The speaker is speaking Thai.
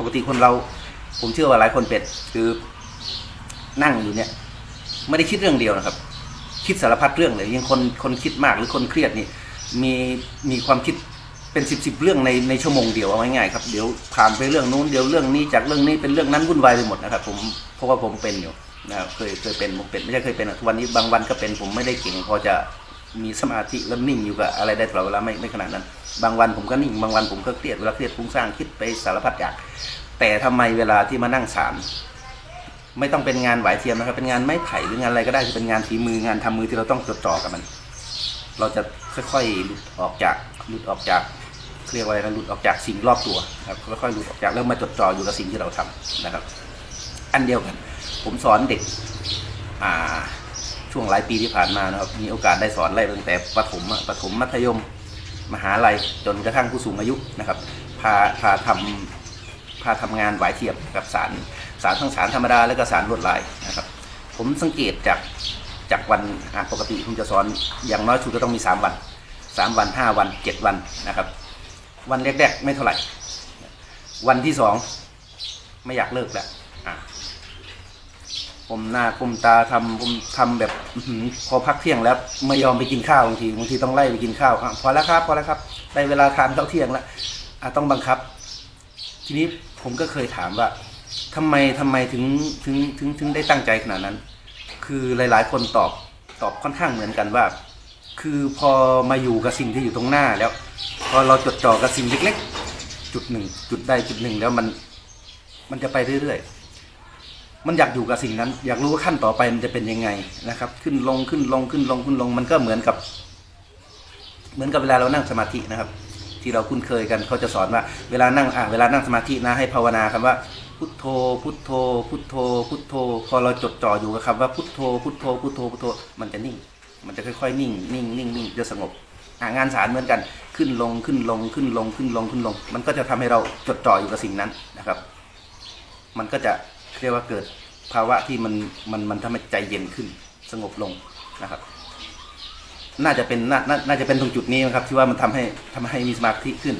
ปกติคนเรา ผมเชื่อว่าหลายคนเป็นคือนั่งอยู่เนี่ย ไม่ได้คิดเรื่องเดียวนะครับ คิดสารพัดเรื่องเลยยังคนคนคิดมากหรือคนเครียดนี่มีมีความคิดเป็นสิบสิบเรื่องในในชั่วโมงเดียวเอาง่ายๆครับเดี๋ยวผ่านไปเรื่องนู้นเดี๋ยวเรื่องนี้จากเรื่องนี้เป็นเรื่องนั้นวุ่นวายไปหมดนะครับ ผมเพราะว่าผมเป็นอยู่นะครับเคยเคยเป็นผมเป็นไม่ใช่เคยเป็นทุกวันนี้บางวันก็เป็นผมไม่ได้เก่งพอจะ มีสมาธิแล้วนิ่งอยู่กับอะไรได้ตลอดเวลาไม่ไม่ขนาดนั้น บางวันผมก็นิ่ง บางวันผมก็เครียดเวลาเครียดฟุ้งซ่านคิดไปสารพัดอย่างแต่ทำไมเวลาที่มานั่งสารไม่ต้องเป็นงานไหวเทียมนะครับเป็นงานไม้ไผ่หรืองานอะไรก็ได้ที่เป็นงานฝีมืองานทำมือที่เราต้องจดจ่อกับมัน เราจะค่อยๆหลุดออกจากหลุดออกจากเรียกว่าอะไรนะหลุดออกจากสิ่งรอบตัวครับค่อยๆหลุดออกจากแล้วมาจดจ่ออยู่กับสิ่งที่เราทำนะครับ อันเดียวกัน ผมสอนเด็กอ่า ช่วงหลายปีที่ผ่านมานะครับ มีโอกาสได้สอนไล่ตั้งแต่ประถมประถมมัธยม มหาลัยจนกระทั่งผู้สูงอายุนะครับ พาพาทำพาทำงานไหวเทียมกับสารสารทั้งสารธรรมดาและก็สารลวดลายนะครับ ผมสังเกตจากจากวันปกติผมจะสอนอย่างน้อยสุดก็ต้องมี 3 วัน 3 วัน 5 วัน 7 วันนะครับ วันแรกๆไม่เท่าไหร่ วันที่สองไม่อยากเลิกแล้วอะ ผมหน้าก้มตาทำผมทำแบบพอพักเที่ยงแล้วไม่ยอมไปกินข้าวบางทีบางทีต้องไล่ไปกินข้าวอพอแล้วครับพอแล้วครับได้เวลาทานข้าวเที่ยงแล้วต้องบังคับ ทีนี้ผมก็เคยถามว่าทำไมทำไมถึงถึงถึงถึงได้ตั้งใจขนาดนั้น คือหลาย ๆ คนตอบตอบค่อนข้างเหมือนกันว่า คือพอมาอยู่กับสิ่งที่อยู่ตรงหน้าแล้ว พอเราจดจ่อกับสิ่งเล็ก ๆ จุดหนึ่งจุดใดจุดหนึ่งแล้วมัน มันจะไปเรื่อยๆ มันอยากอยู่กับสิ่งนั้น อยากรู้ว่าขั้นต่อไปมันจะเป็นยังไงนะครับ ขึ้นลงขึ้นลงขึ้นลงขึ้นลงมันก็เหมือนกับ เหมือนกับเวลาเรานั่งสมาธินะครับ ที่เราคุ้นเคยกันเขาจะสอนว่าเวลานั่งอะเวลานั่งสมาธินะให้ภาวนาคำว่าพุทโธ พุทโธ พุทโธ พุทโธ พอเราจดจ่ออยู่กับคำว่าพุทโธ พุทโธ พุทโธ พุทโธ มันจะนิ่ง มันจะค่อยๆ นิ่ง นิ่ง นิ่ง นิ่ง จะสงบงานสารเหมือนกัน ขึ้นลง ขึ้นลง ขึ้นลง ขึ้นลง ขึ้นลง มันก็จะทำให้เราจดจ่ออยู่กับสิ่งนั้นนะครับ มันก็จะ เรียกว่าเกิดภาวะที่มันมันมันทำให้ใจเย็นขึ้น สงบลงนะครับ น่าจะเป็นน่าน่าจะเป็นตรงจุดนี้นะครับ ที่ว่ามันทำให้ทำให้มีสมาธิขึ้น